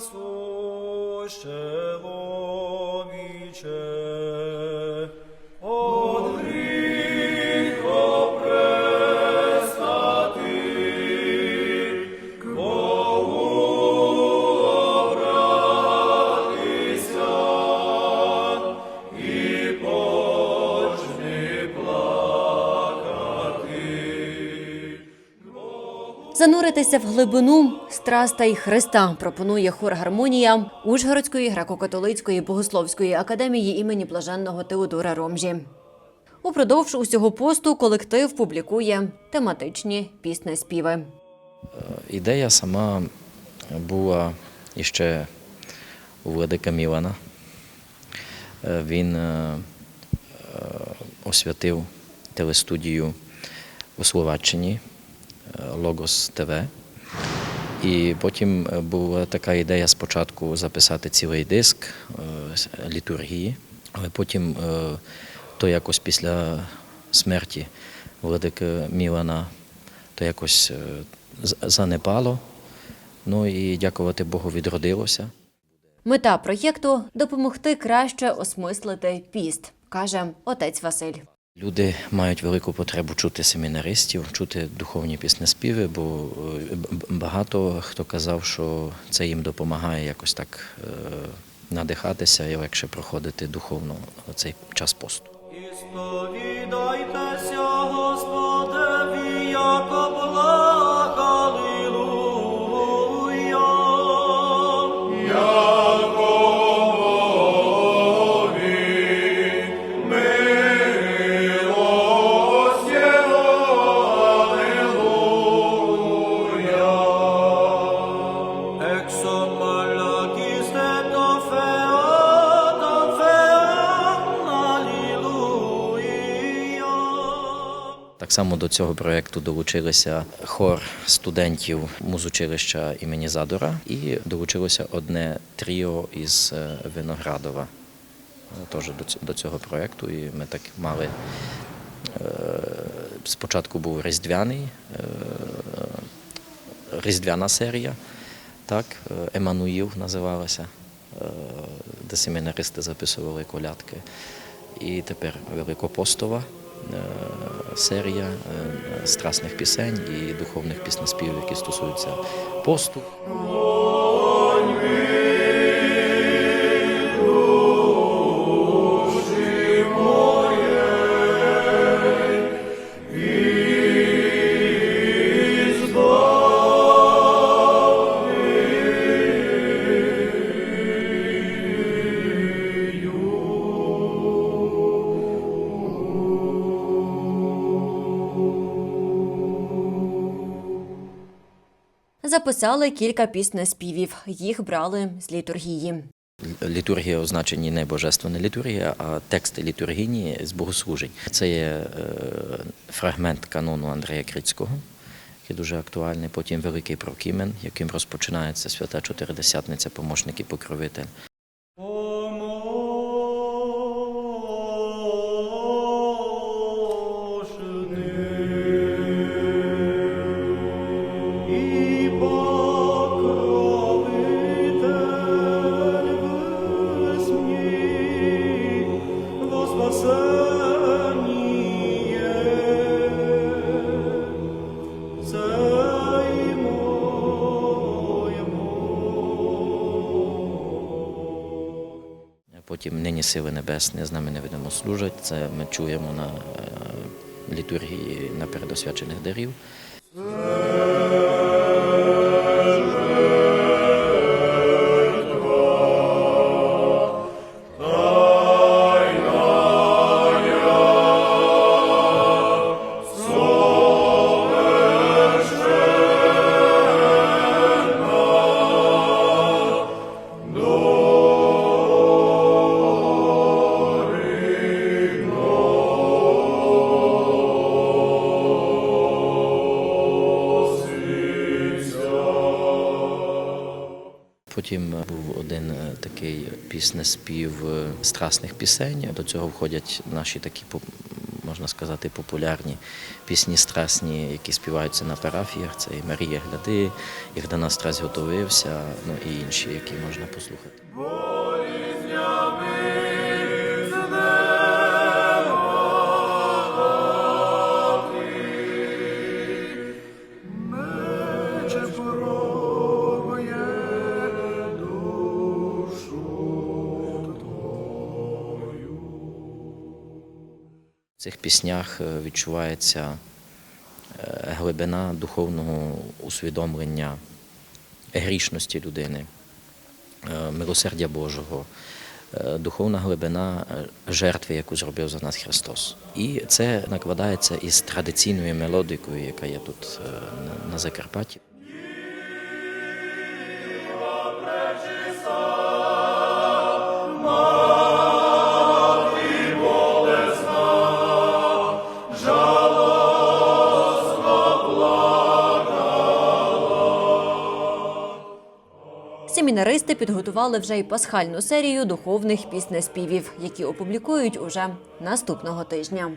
суще ловіче, Зануритися в глибину страстей Христа пропонує хор гармонія Ужгородської греко-католицької богословської академії імені блаженного Теодора Ромжі. Упродовж усього посту колектив публікує тематичні пісни співи. Ідея сама була іще у Владика Мілана. Е, Він е, е, освятив телестудію у Словаччині Логос ТВ. І потім е, була така ідея спочатку записати цілий диск е, літургії, але потім е, то якось після смерті Владика Мілана то якось занепало. Ну і дякувати Богу, відродилося. Мета проєкту допомогти краще осмислити піст, каже отець Василь. Люди мають велику потребу чути семінаристів, чути духовні піснеспіви, бо е, багато хто казав, що це їм допомагає якось так е, надихатися і легше проходити духовно цей час посту. І Так само до цього проєкту долучилися хор студентів музучилища імені Задора і долучилося одне тріо із е, Виноградова. е, Теж до цього проєкту. І ми так мали. е, Спочатку був різдвяний, різдвяна серія, так, е, називалася, де семінаристи записували колядки. І тепер Великопостова серія е, страсних пісень і духовних піснеспівів, які стосуються посту. Записали кілька піснеспівів. Їх брали з літургії. Літургія означені не божественна літургія, а тексти літургійні з богослужень. Це є е, фрагмент канону Андрея Крицького, який дуже актуальний. Потім Великий Прокімен, яким розпочинається свята Чотиридесятниця, помощник і покровитель. Потім нині сили небесні з нами невидимо служать. Це ми чуємо на е, літургії на передосвячених дарів. Потім був один е, такий піснеспів е, страсних пісень. До цього входять наші такі, можна сказати, популярні пісні страсні, які співаються на парафіях. Це і Марія Гляди, і «Гда на страсть готовився, ну і інші, які можна послухати. Цих піснях е, відчувається е, глибина духовного усвідомлення грішності людини, е, милосердя Божого, духовна глибина жертви, яку зробив за нас Христос. І це накладається із традиційною мелодикою, яка є тут на Закарпатті. Семінаристи підготували вже й пасхальну серію духовних піснеспівів, які опублікують уже наступного тижня.